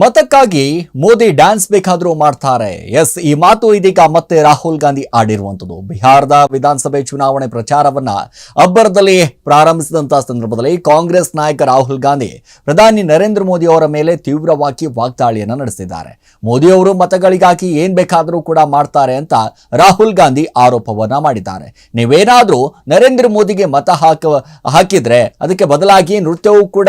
ಮತಕ್ಕಾಗಿ Modi dance ಬೇಕಾದರೂ ಮಾಡ್ತಾರೆ. S, ಈ ಮಾತು ಇದೀಗ ಮತ್ತೆ ರಾಹುಲ್ ಗಾಂಧಿ ಆಡಿರುವಂಥದ್ದು. ಬಿಹಾರದ ವಿಧಾನಸಭೆ ಚುನಾವಣೆ ಪ್ರಚಾರವನ್ನ ಅಬ್ಬರದಲ್ಲಿ ಪ್ರಾರಂಭಿಸಿದಂತಹ ಸಂದರ್ಭದಲ್ಲಿ ಕಾಂಗ್ರೆಸ್ ನಾಯಕ ರಾಹುಲ್ ಗಾಂಧಿ ಪ್ರಧಾನಿ ನರೇಂದ್ರ ಮೋದಿ ಅವರ ಮೇಲೆ ತೀವ್ರವಾಗಿ ವಾಗ್ದಾಳಿಯನ್ನು ನಡೆಸಿದ್ದಾರೆ. ಮೋದಿ ಅವರು ಮತಗಳಿಗಾಗಿ ಏನ್ ಬೇಕಾದರೂ ಕೂಡ ಮಾಡ್ತಾರೆ ಅಂತ ರಾಹುಲ್ ಗಾಂಧಿ ಆರೋಪವನ್ನ ಮಾಡಿದ್ದಾರೆ. ನೀವೇನಾದ್ರೂ ನರೇಂದ್ರ ಮೋದಿಗೆ ಮತ ಹಾಕ, ಹಾಕಿದ್ರೆ ಅದಕ್ಕೆ ಬದಲಾಗಿ ನೃತ್ಯವೂ ಕೂಡ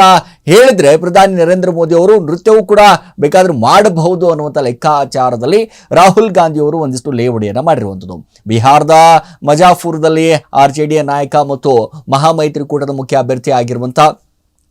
ಹೇಳಿದ್ರೆ ಪ್ರಧಾನಿ ನರೇಂದ್ರ ಮೋದಿ ಅವರು ನೃತ್ಯವೂ ಕೂಡ ಬೇಕಾದ್ರೂ ಮಾಡಬಹುದು ಅನ್ನುವಂಥ ಲೆಕ್ಕಾಚಾರದಲ್ಲಿ ರಾಹುಲ್ ಗಾಂಧಿಯವರು ಒಂದಿಷ್ಟು ಲೇವಡಿಯನ್ನು ಮಾಡಿರುವಂಥದ್ದು. ಬಿಹಾರದ ಮಜಾಫುರದಲ್ಲಿ ಆರ್ ನಾಯಕ ಮತ್ತು ಮಹಾಮೈತ್ರಿಕೂಟದ ಮುಖ್ಯ ಅಭ್ಯರ್ಥಿ ಆಗಿರುವಂಥ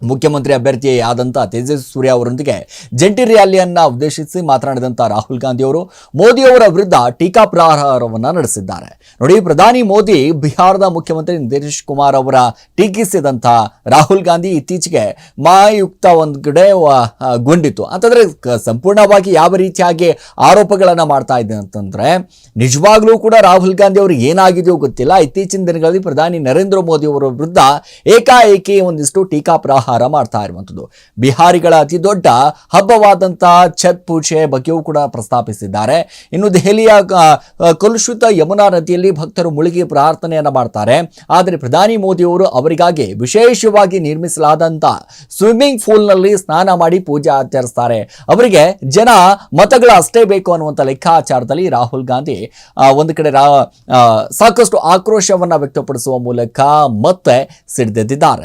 ಮುಖ್ಯಮಂತ್ರಿ ಅಭ್ಯರ್ಥಿ ಆದಂಥ ತೇಜಸ್ವಿ ಸೂರ್ಯ ಅವರೊಂದಿಗೆ ಜಂಟಿ ರ್ಯಾಲಿಯನ್ನ ಉದ್ದೇಶಿಸಿ ಮಾತನಾಡಿದಂಥ ರಾಹುಲ್ ಗಾಂಧಿ ಅವರು ಮೋದಿಯವರ ವಿರುದ್ಧ ಟೀಕಾ ಪ್ರಹಾರವನ್ನ ನಡೆಸಿದ್ದಾರೆ. ನೋಡಿ, ಪ್ರಧಾನಿ ಮೋದಿ ಬಿಹಾರದ ಮುಖ್ಯಮಂತ್ರಿ ನಿತೀಶ್ ಕುಮಾರ್ ಅವರ ಟೀಕಿಸಿದಂಥ ರಾಹುಲ್ ಗಾಂಧಿ ಇತ್ತೀಚೆಗೆ ಮಾಯುಕ್ತ ಒಂದು ಕಡೆ, ವ- ಅಂತಂದರೆ ಗೊಂಡಿತು ಅಂತಂದ್ರೆ ಸಂಪೂರ್ಣವಾಗಿ ಯಾವ ರೀತಿಯಾಗಿ ಆರೋಪಗಳನ್ನ ಮಾಡ್ತಾ ಇದೆ ಅಂತಂದ್ರೆ, ನಿಜವಾಗ್ಲೂ ಕೂಡ ರಾಹುಲ್ ಗಾಂಧಿ ಅವರು ಏನಾಗಿದೆಯೋ ಗೊತ್ತಿಲ್ಲ. ಇತ್ತೀಚಿನ ದಿನಗಳಲ್ಲಿ ಪ್ರಧಾನಿ ನರೇಂದ್ರ ಮೋದಿ ಅವರ ವಿರುದ್ಧ ಏಕಾಏಕಿ ಒಂದಿಷ್ಟು ಟೀಕಾ ಪ್ರಹಾರ ಮಾಡ್ತಾ ಇರುವಂಥದ್ದು. ಬಿಹಾರಿಗಳ ಅತಿ ದೊಡ್ಡ ಹಬ್ಬವಾದಂಥ ಛತ್ ಪೂಜೆ ಬಗ್ಗೆಯೂ ಕೂಡ ಪ್ರಸ್ತಾಪಿಸಿದ್ದಾರೆ. ಇನ್ನು ದೆಹಲಿಯ ಕಲುಷಿತ ಯಮುನಾ ನದಿಯಲ್ಲಿ ಭಕ್ತರು ಮುಳುಗಿ ಪ್ರಾರ್ಥನೆಯನ್ನು ಮಾಡ್ತಾರೆ. ಆದರೆ ಪ್ರಧಾನಿ ಮೋದಿಯವರು ಅವರಿಗಾಗಿ ವಿಶೇಷವಾಗಿ ನಿರ್ಮಿಸಲಾದಂಥ ಸ್ವಿಮ್ಮಿಂಗ್ ಪೂಲ್ನಲ್ಲಿ ಸ್ನಾನ ಮಾಡಿ ಪೂಜೆ ಆಚರಿಸ್ತಾರೆ. ಅವರಿಗೆ ಜನ ಮತಗಳ ಅಷ್ಟೇ ಬೇಕು ಅನ್ನುವಂಥ ಲೆಕ್ಕಾಚಾರದಲ್ಲಿ ರಾಹುಲ್ ಗಾಂಧಿ ಒಂದು ಕಡೆ ಸಾಕಷ್ಟು ಆಕ್ರೋಶವನ್ನು ವ್ಯಕ್ತಪಡಿಸುವ ಮೂಲಕ ಮತ್ತೆ ಸಿಡಿದೆದ್ದಿದ್ದಾರೆ.